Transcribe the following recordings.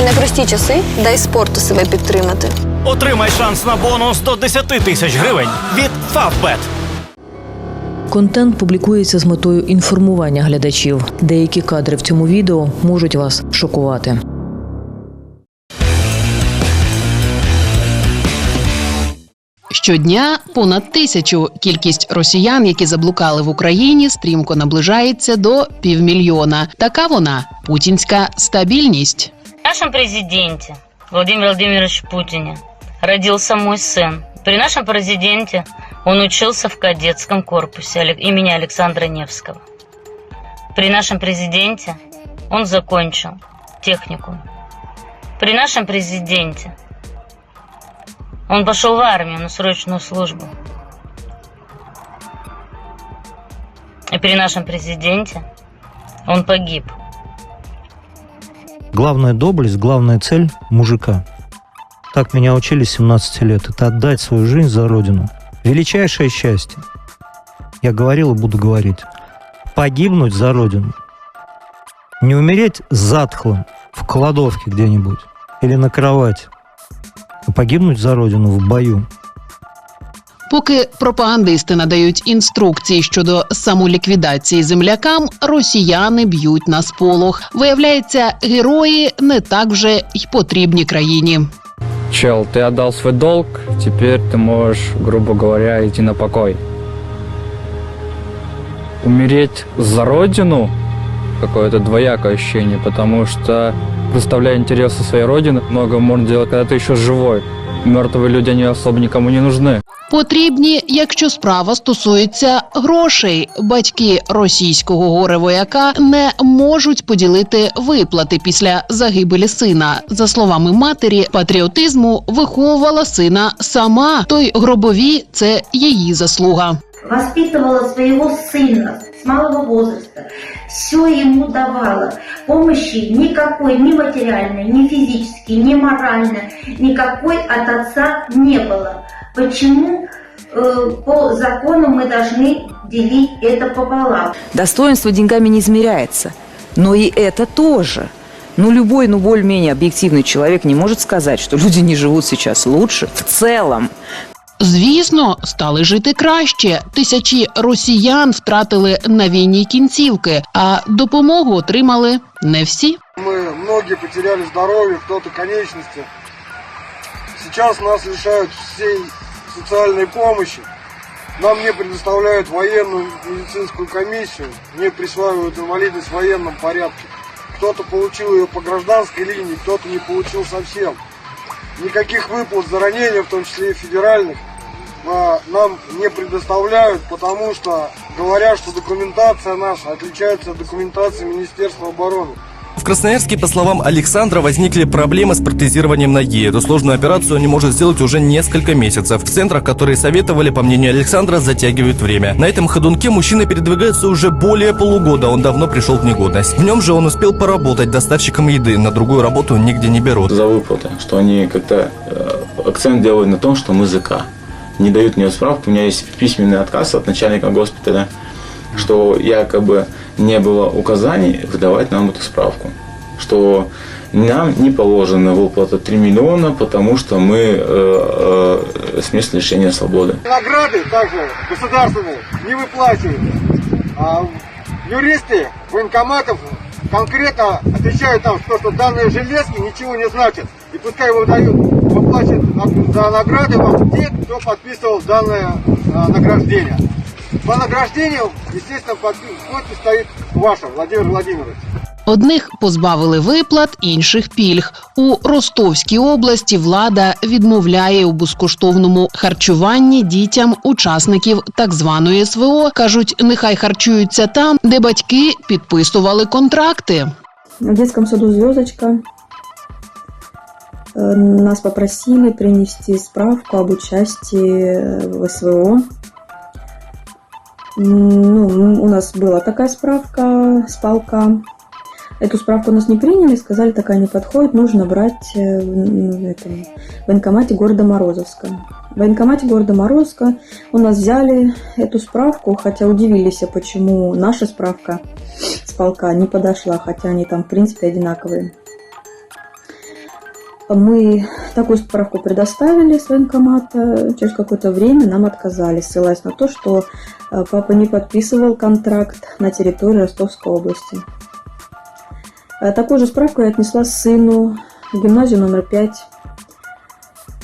У непрості часи дай спорту себе підтримати. Отримай шанс на бонус до 10 тисяч гривень від Favbet. Контент публікується з метою інформування глядачів. Деякі кадри в цьому відео можуть вас шокувати. Щодня понад тисячу. Кількість росіян, які заблукали в Україні, стрімко наближається до півмільйона. Така вона путінська стабільність. Нашем президенте Владимире Владимировиче Путине родился мой сын. При нашем президенте он учился в кадетском корпусе имени Александра Невского. При нашем президенте он закончил техникум. При нашем президенте он пошел в армию на срочную службу. И при нашем президенте он погиб. Главная доблесть, главная цель мужика. Так меня учили с 17 лет. Это отдать свою жизнь за Родину. Величайшее счастье. Я говорил и буду говорить. Погибнуть за Родину. Не умереть затхлым в кладовке где-нибудь или на кровати, а погибнуть за Родину в бою. Поки пропагандисти надають інструкції щодо самоліквідації землякам, росіяни б'ють на сполох. Виявляється, герої не так вже й потрібні країні. Чел, ты отдал свой долг, теперь ты можешь, грубо говоря, идти на покой. Умереть за родину какое-то двоякое ощущение, потому что, представляя интересы своей родины, много можно делать, когда ты еще живой. Мертвые люди, они особо никому не нужны. Потрібні, якщо справа стосується грошей. Батьки російського горе-вояка не можуть поділити виплати після загибелі сина. За словами матері, патріотизму виховувала сина сама. Той гробові це її заслуга. воспитывала своего сына с малого возраста, все ему давала. Помощи никакой, ни материальной, ни физической, ни моральной, никакой от отца не было. Почему э, по закону мы должны делить это пополам? Достоинство деньгами не измеряется. Но и это тоже. Ну, любой, ну, более-менее объективный человек не может сказать, что люди не живут сейчас лучше в целом. Звісно, стали жити краще. Тисячі росіян втратили на війні кінцівки, а допомогу отримали не всі. Мы многие потеряли здоровье, кто-то конечности. Сейчас нас лишают всей социальной помощи. Нам не предоставляют военную медицинскую комиссию, не присваивают инвалидность в военном порядке. Кто-то получил ее по гражданской линии, кто-то не получил совсем. Никаких выплат за ранения, в том числе и федеральных, а, нам не предоставляют, потому что говорят, что документация наша отличается от документации Министерства обороны. В Красноярске, по словам Александра, возникли проблемы с протезированием ноги. Эту сложную операцию он не может сделать уже несколько месяцев. В центрах, которые советовали, по мнению Александра, затягивают время. На этом ходунке мужчина передвигается уже более полугода. Он давно пришел в негодность. В нем же он успел поработать доставщиком еды. На другую работу нигде не берут. за выплаты, что они как-то э, акцент делают на том, что мы ЗК. Не дают мне справку, у меня есть письменный отказ от начальника госпиталя, что якобы не было указаний выдавать нам эту справку. Что нам не положена выплата 3 миллиона, потому что мы э, э, с мест лишения свободы. Награды также государственные не выплачиваются. А юристы военкоматов конкретно отвечают там, что, что данные железки ничего не значат. И пускай выдают, выплачивают на- за награды вам те, кто подписывал данное а, награждение. По награждению, естественно, подпи- подпись стоит ваша, Владимир Владимирович. Одних позбавили виплат, інших пільг. У Ростовській області влада відмовляє у безкоштовному харчуванні дітям учасників так званої СВО. кажуть, нехай харчуються там, де батьки підписували контракти. В детском саду «Звездочка» э, нас попросили принести справку об участии в СВО. Ну, у нас была такая справка с полка. Эту справку у нас не приняли, сказали, такая не подходит, нужно брать э, в этом в военкомате города Морозовска. В военкомате города Морозовска у нас взяли эту справку, хотя удивились, а почему наша справка с полка не подошла, хотя они там, в принципе, одинаковые. Мы такую справку предоставили с военкомата. Через какое-то время нам отказали, ссылаясь на то, что э, папа не подписывал контракт на территории Ростовской области. Э, Такую же справку я отнесла сыну в гимназию номер 5.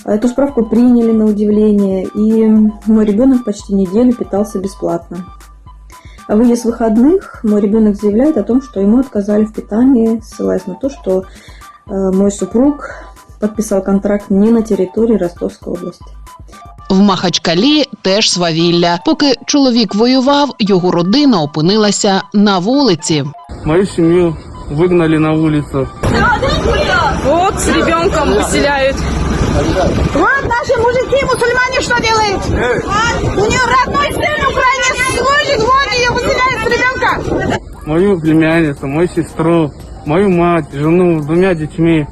Эту справку приняли на удивление, и мой ребенок почти неделю питался бесплатно. А выезд выходных мой ребенок заявляет о том, что ему отказали в питании, ссылаясь на то, что э, мой супруг подписал контракт не на території Ростовської області. В Махачкалі теж свавілля. Поки чоловік воював, його родина опинилася на вулиці. Мою семью выгнали на улицу. Вот с ребенком выселяют. Вот наши мужики, мусульмане, что делают? У нее родной сын украинец служит, вот ее выселяют с ребенка. Мою племянницу, мою сестру, мою мать, жену с двумя детьми.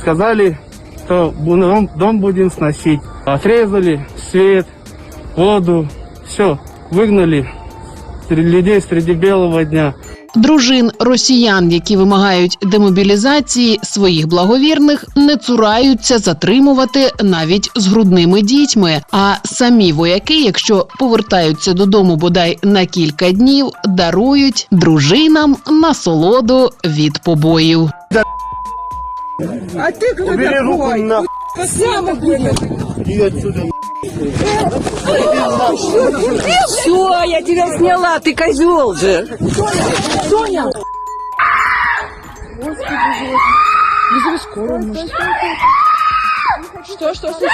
Сказали, что дом, дом будем сносить. Отрезали свет, воду, все, выгнали людей среди белого дня. Дружин росіян, які вимагають демобілізації своїх благовірних, не цураються затримувати навіть з грудними дітьми. А самі вояки, якщо повертаються додому бодай на кілька днів, дарують дружинам насолоду від побоїв. А ты кто Убери руку такой? на... Сам Иди отсюда. Все, я тебя сняла, ты козел же. Соня! Вызови скорую, может. Что, что, что?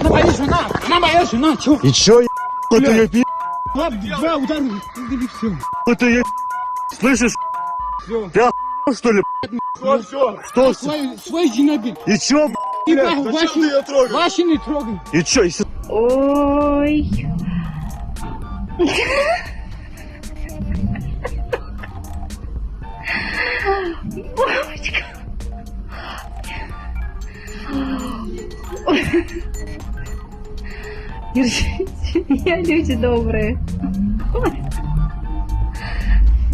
Она моя жена! Она моя жена! Чё? И чё, я... Это я пи... Два удара, и все. Это я... Слышишь? Ты охуел, что ли? Что, все? Что? Свой, свой жена, И чё, И Зачем ваши- ты ее? Ваши не трогай. И чё, если... Ой. Бабочка. Держите меня, люди добрые.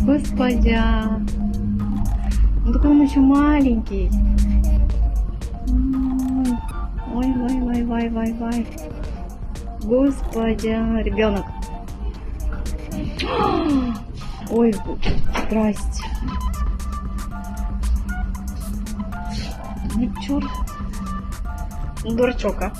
Господи. Ну такой он еще маленький. Ой, ой, ой, ой, ой, ой. Господи, ребенок. Ой, здрасте. Ну, черт. Дурачок, а.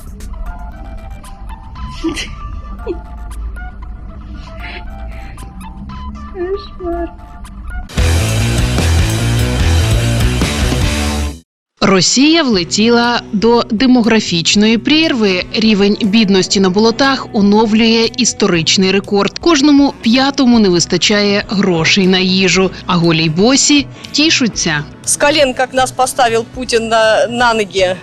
Росія влетіла до демографічної прірви. Рівень бідності на болотах оновлює історичний рекорд. Кожному п'ятому не вистачає грошей на їжу, а голі й босі тішуться. С колен, как нас поставил Путин на, на ноги.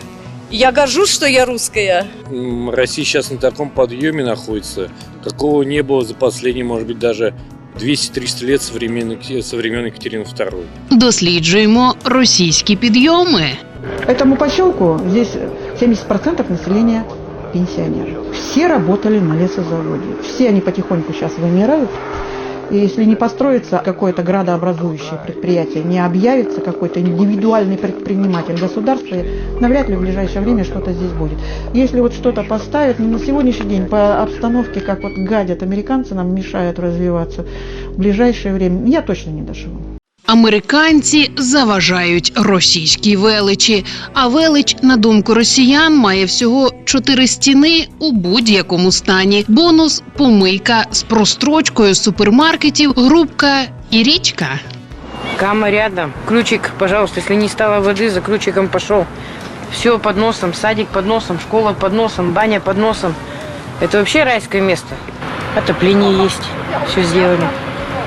Я горжусь, что я русская. М, Россия сейчас на таком подъеме находится, какого не было за последние, может быть, даже 200-300 лет со времен, со времен Екатерины II. Досліджуємо російські підйоми. Этому поселку здесь 70% населения пенсионеры. Все работали на лесозаводе. Все они потихоньку сейчас вымирают. И если не построится какое-то градообразующее предприятие, не объявится какой-то индивидуальный предприниматель государства, навряд ли в ближайшее время что-то здесь будет. Если вот что-то поставят, ну, на сегодняшний день по обстановке, как вот гадят американцы, нам мешают развиваться, в ближайшее время я точно не доживу. Американці заважають російській величі. А велич, на думку росіян, має всього чотири стіни у будь-якому стані. Бонус помийка з прострочкою супермаркетів, грубка і річка. Кама рядом. Ключик, пожалуйста, если не стало воды, за ключиком пошел. Все под носом, садик под носом, школа под носом, баня под носом. Это вообще райское место. Отопление есть, все сделали.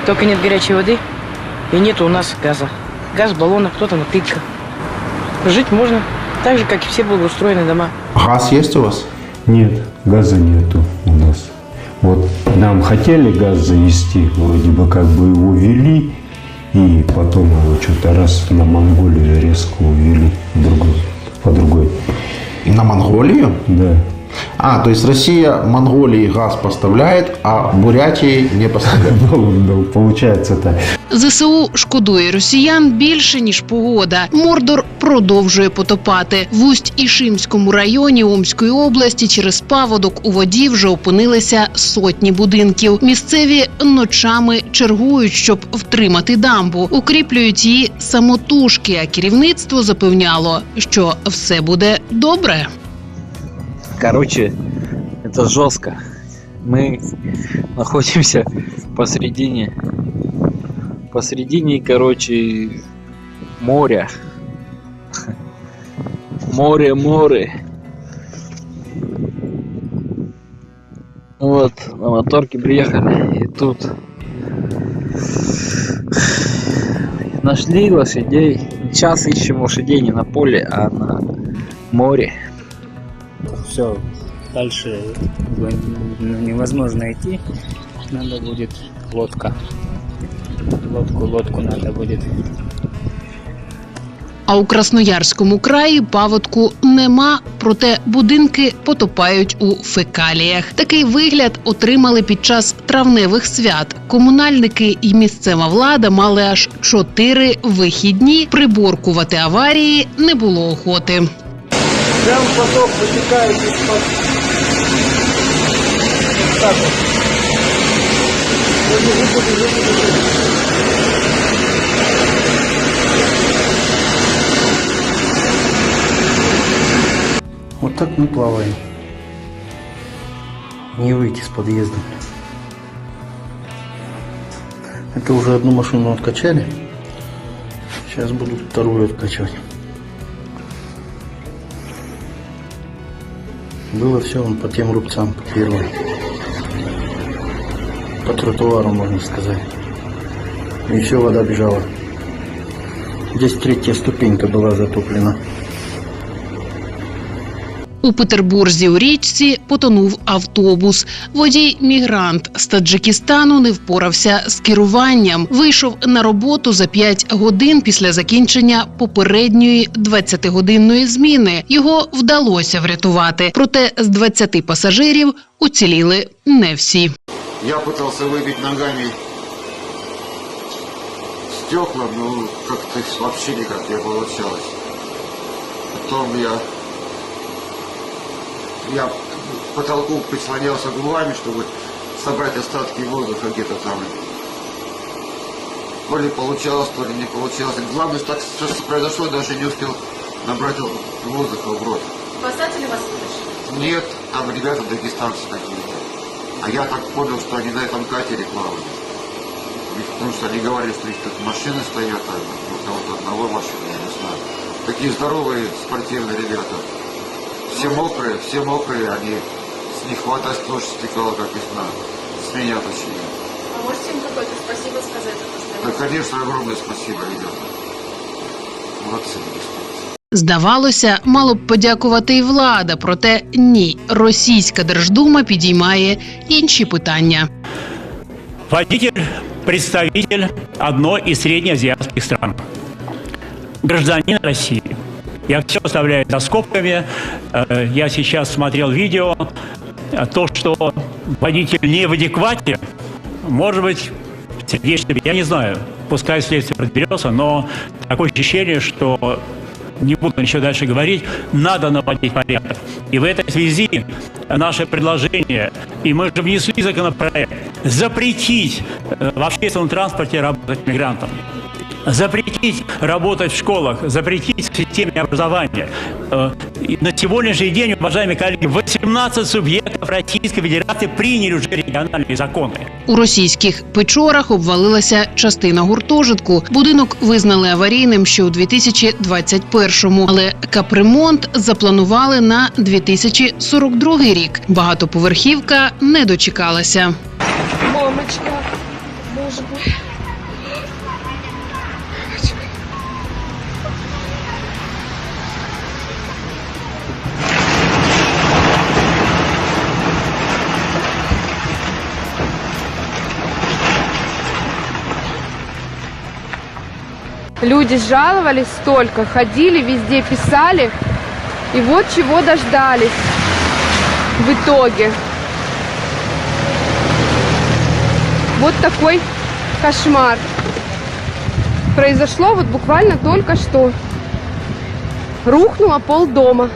Только нет горячей воды И нет у нас газа. Газ в баллонах, кто-то на. Жить можно, так же, как и все благоустроенные дома. Газ есть у вас? Нет, газа нету у нас. Вот нам хотели газ завести, вроде бы как бы его ввели, и потом его что-то раз на Монголию резко увели другой, по другой. И на Монголию? Да. А, то есть Россия Монголии газ поставляет, а Бурятии не поставляет. Ну, получается так. ЗСУ шкодує росіян більше ніж погода. Мордор продовжує потопати. В Усть-Ішимському районі Омської області через паводок у воді вже опинилися сотні будинків. Місцеві ночами чергують, щоб втримати дамбу. Укріплюють її самотужки. А керівництво запевняло, що все буде добре. Короче, это жестко. Мы находимся посредине, посредине, короче, моря. Море, море. Вот, на моторке приехали, и тут нашли лошадей. Сейчас ищем лошадей не на поле, а на море. Все, дальше невозможно идти, надо будет лодка. Лодку, лодку надо будет. А у Красноярському краї паводку нема, проте будинки потопають у фекаліях. Такий вигляд отримали під час травневих свят. Комунальники і місцева влада мали аж чотири вихідні. Приборкувати аварії не було охоти. Прям поток вытекает из-под... Так вот. Вроде выпали, выпали. Вот так мы плаваем. Не выйти с подъезда. Это уже одну машину откачали. Сейчас будут вторую откачивать. Было все по тем рубцам, по первым. По тротуару, можно сказать. И еще вода бежала. Здесь третья ступенька была затоплена. У Петербурзі у річці потонув автобус. Водій мігрант з Таджикистану не впорався з керуванням. Вийшов на роботу за 5 годин після закінчення попередньої 20-годинної зміни. Його вдалося врятувати. Проте з 20 пасажирів уціліли не всі. Я пытался выбить ногами стекла, но как-то вообще никак не получалось. Потом я, я к потолку прислонялся губами, чтобы собрать остатки воздуха где-то там. То ли получалось, то ли не получалось. Главное, что так что произошло, даже не успел набрать воздуха в рот. Спасатели вас вытащили? Нет, там ребята дагестанцы какие-то. А я так понял, что они на этом катере. Ведь Потому что они говорили, что их тут машины стоят, а у кого-то одного машины, я не знаю. Такие здоровые спортивные ребята. Все мокрые, все мокрые, они с них вода тоже стекала, как весна. С меня точнее. А можете им какое-то спасибо сказать за то, что Да, конечно, огромное спасибо, ребята. Молодцы, ребята. Здавалося, мало б подякувати і влада, проте ні. Російська Держдума підіймає інші питання. Водитель – представитель одной из среднеазиатских стран. Гражданин России. Я все оставляю за скобками. Э, Я сейчас смотрел видео. Э, То, что водитель не в адеквате, может быть, сердечный, я не знаю. Пускай следствие разберется, но такое ощущение, что не буду ничего дальше говорить, надо наводить порядок. И в этой связи наше предложение, и мы же внесли законопроект, запретить э, в общественном транспорте работать мигрантам. Запретить работать в школах, запретить в системе образования. Э, и На сегодняшний день, уважаемые коллеги, 18 субъектов Российской Федерации приняли уже региональные законы. У російських печорах обвалилася частина гуртожитку. Будинок визнали аварійним ще у 2021-му, але капремонт запланували на 2042 рік. Багатоповерхівка не дочекалася. Мамочка, Люди жаловались столько, ходили везде, писали, и вот чего дождались. в итоге. Вот такой кошмар. Произошло вот буквально только что. Рухнуло пол дома.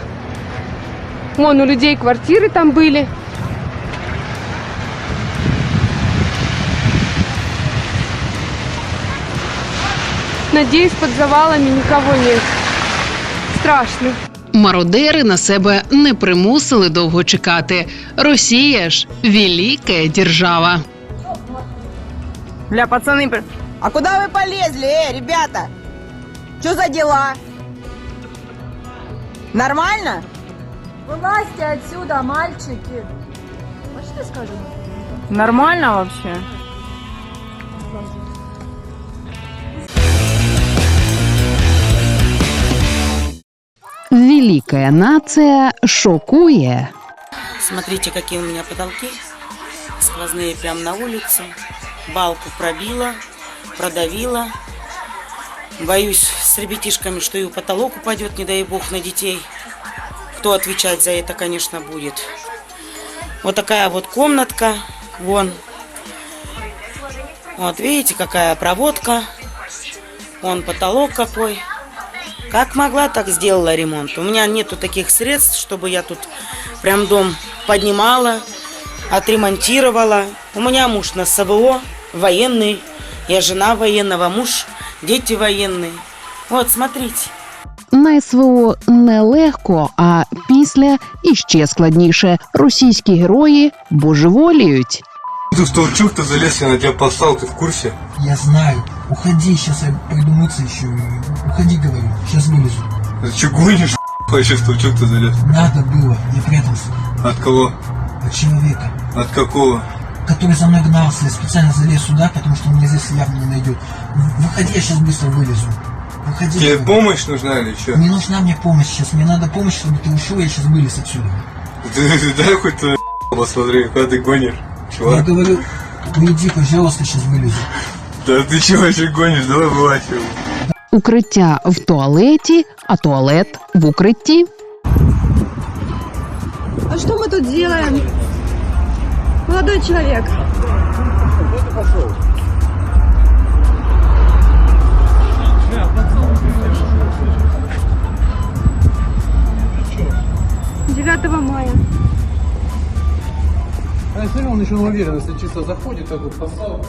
Вон у людей квартиры там были. Надеюсь, под завалами никого нет. Страшно. Мародери на себе не примусили довго чекати. Росія ж велика держава. Бля, пацаны, бля, а куда вы полезли, э, ребята? Что за дела? Нормально? Вылазьте отсюда, мальчики. Можете скажем? Нормально вообще. Великая нация шокує. Смотрите, какие у меня потолки. Сквозные прям на улице. Балку пробила, продавила. Боюсь с ребятишками, что и потолок упадет, не дай бог, на детей. Кто отвечать за это, конечно, будет. Вот такая вот комнатка. Вон. Вот видите, какая проводка. Вон потолок какой. Как могла, так сделала ремонт. У меня нету таких средств, чтобы я тут прям дом поднимала, отремонтировала. У меня муж на СВО, военный. Я жена военного, муж, дети военные. Вот, смотрите. На СВО нелегко, а після іще складніше. Російські герої божеволіють. Ты Столчук, ты залез, я на тебя послал, ты в курсе? Я знаю. Уходи, сейчас я пойду мыться еще. Уходи, говорю. Сейчас вылезу. Ты че гонишь? Вообще Столчук, ты залез. Надо было. Я прятался. От кого? От человека. От какого? Который за мной гнался. Я специально залез сюда, потому что он меня здесь явно не найдет. В- Выходи, я сейчас быстро вылезу. Выходи. Тебе говорю. помощь нужна или что? Не нужна мне помощь сейчас. Мне надо помощь, чтобы ты ушел, я сейчас вылез отсюда. Ты, дай хоть твою посмотри, куда ты гонишь, Я чувак. говорю, уйди, пожалуйста, сейчас вылезу. Да ты че вообще гонишь? Давай вылазь. Укриття в туалеті, а туалет в укритті. А что мы тут делаем? Молодой человек. Девятого мая. А если он еще уверен, если чисто заходит, так вот послал.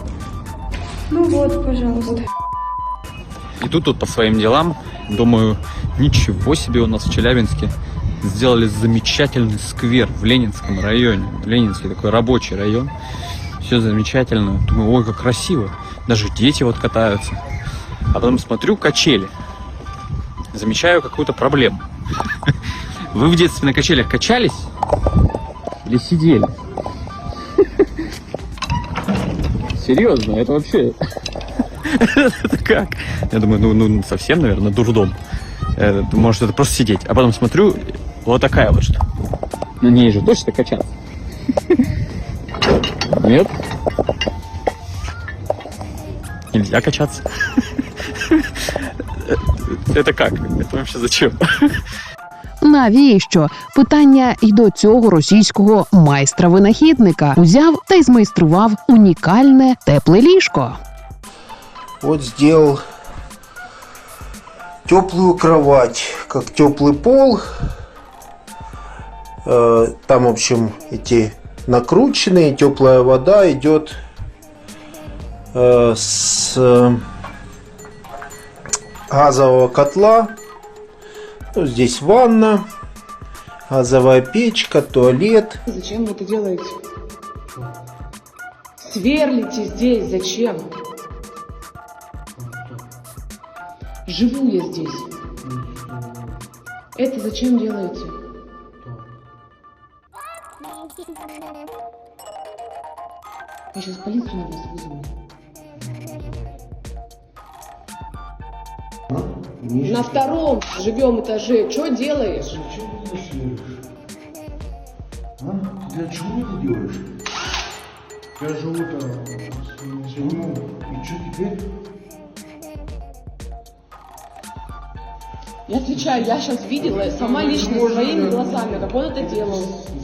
Ну вот, пожалуйста. Иду тут по своим делам, думаю, ничего себе у нас в Челябинске сделали замечательный сквер в Ленинском районе. Ленинский такой рабочий район. Все замечательно. Думаю, ой, как красиво. Даже дети вот катаются. А потом смотрю качели. Замечаю какую-то проблему. Вы в детстве на качелях качались? Или сидели? Серьезно, это вообще... Это как? Я думаю, ну, ну совсем, наверное, дурдом. Э, Может, это просто сидеть. А потом смотрю, вот такая вот что. На ней же точно качаться. Нет? Нельзя качаться. Это как? Это вообще зачем? Навіщо? Питання й до цього російського майстра-винахідника узяв та й змайстрував унікальне тепле ліжко. Вот сделал теплую кровать, как теплый пол. Э, Там, в общем, эти накрученные, теплая вода идет э, с э, газового котла. Ну, здесь ванна, газовая печка, туалет. Зачем вы это делаете? Сверлите здесь зачем? Живу я здесь. Это зачем делаете? Я сейчас полицию на вас вызову. На втором живем этаже. Что делаешь? Для чего ты делаешь? Я живу там с женой. И что теперь? Я отвечаю, я сейчас видела сама лично своими глазами, как он это делал.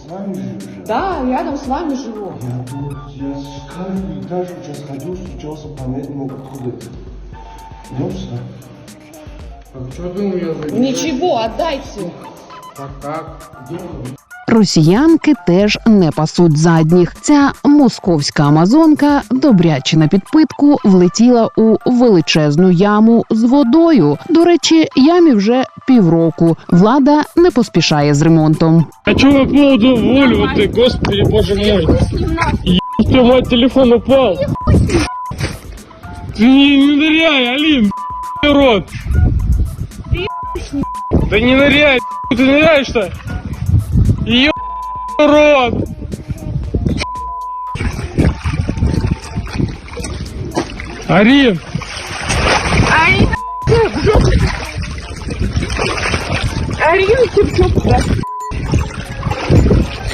вами живу? Да, рядом с вами живу. Я, тут, я с каждым этажом сейчас ходил, стучался по этому откуда это. Идем сюда. А что ты у меня за Ничего, отдайте. Так, так. Идем. Росіянки теж не пасуть задніх. Ця московська амазонка, добряче на підпитку, влетіла у величезну яму з водою. До речі, ямі вже півроку. Влада не поспішає з ремонтом. А что по поводу воли, вот ты, господи, боже мой. Ебать, мой телефон упал. Ты не, не ныряй, Алин, рот. Да не ныряй, ты ныряешь-то? Ё рот. Арин, Арина, Арина, даст.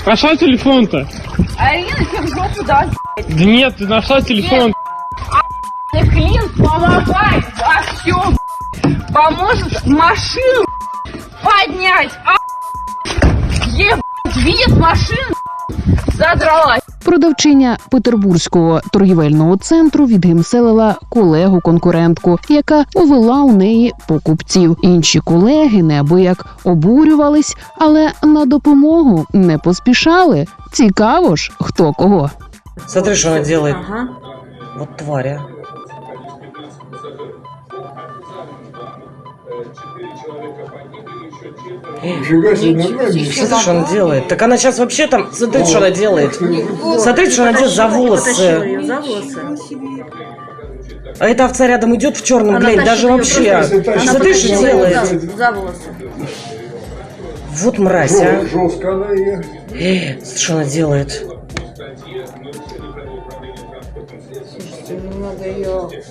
нашла телефон-то? Арина, жопу даст. Да нет, ты нашла телефон. Ты клин помогай во всем. Поможет машину поднять. А ебать, видит машину, задралась. Продавчиня петербурзького торгівельного центру відгімселила колегу конкурентку, яка увела у неї покупців. Інші колеги неабияк обурювались, але на допомогу не поспішали. Цікаво ж, хто кого. Смотри, что она делает. Ага. Вот тварь, Нифига себе, нормально. Смотри, что она делает. Так она сейчас вообще там... Смотри, что она делает. Смотри, что она делает за волосы. за волосы. А эта овца рядом идет в черном, глянь, даже вообще. Она Смотри, что делает. за- за волосы. Вот мразь, а. Жестко она ее. Э, смотри, что она делает.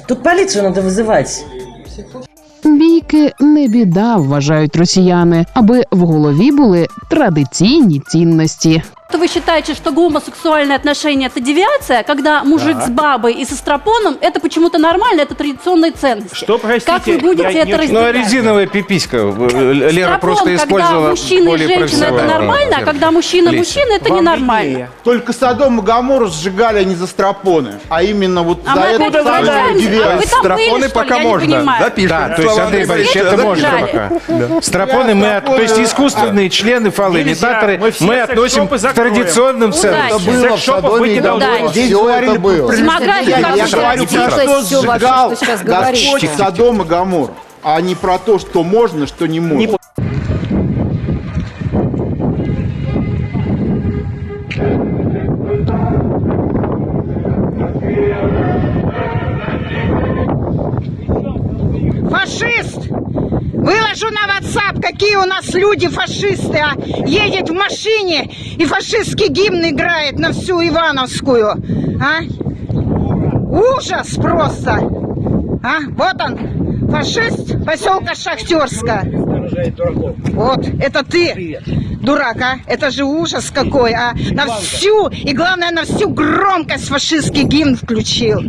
Тут полицию надо вызывать. Бійки не біда, вважають росіяни, аби в голові були традиційні цінності. То вы считаете, что гомосексуальные отношения это девиация, когда мужик с бабой и со стропоном это почему-то нормально, это традиционные ценности. Что, простите? Как вы будете я это не- разделять? Ну, а резиновая пиписька. э, Лера Стропон, просто когда использовала мужчина и более женщина это профессионально. нормально, а когда мужчина Леся, мужчина это вам ненормально. Только Содом и Гамору сжигали не за стропоны, а именно вот А за мы это опять возвращаемся. девиацию. А вы там были, что ли? Я не понимаю. Да, то есть, Андрей Борисович, это можно пока. Стропоны мы, от- то есть искусственные члены фалы, Нельзя, имитаторы, мы все мы относим к. Традиционным Удачи. ценностям. Это было в быть и. Здесь Все говорили это было. про Демография, Я как я вы говорю говорите, про это что сейчас Господь говорите. Содом и Гамор, а не про то, что можно, что не можно. Фашист! Выложу на WhatsApp, какие у нас люди фашисты, а? Едет в машине и фашистский гимн играет на всю Ивановскую, а? Ужас просто! А? Вот он, фашист поселка Шахтерска. Вот, это ты, дурак, а? Это же ужас какой, а? На всю, и главное, на всю громкость фашистский гимн включил.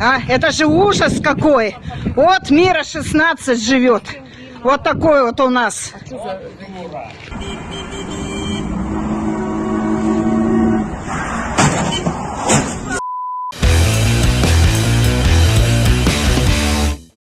А, это же ужас какой. Вот мира 16 живет. Вот такой вот у нас.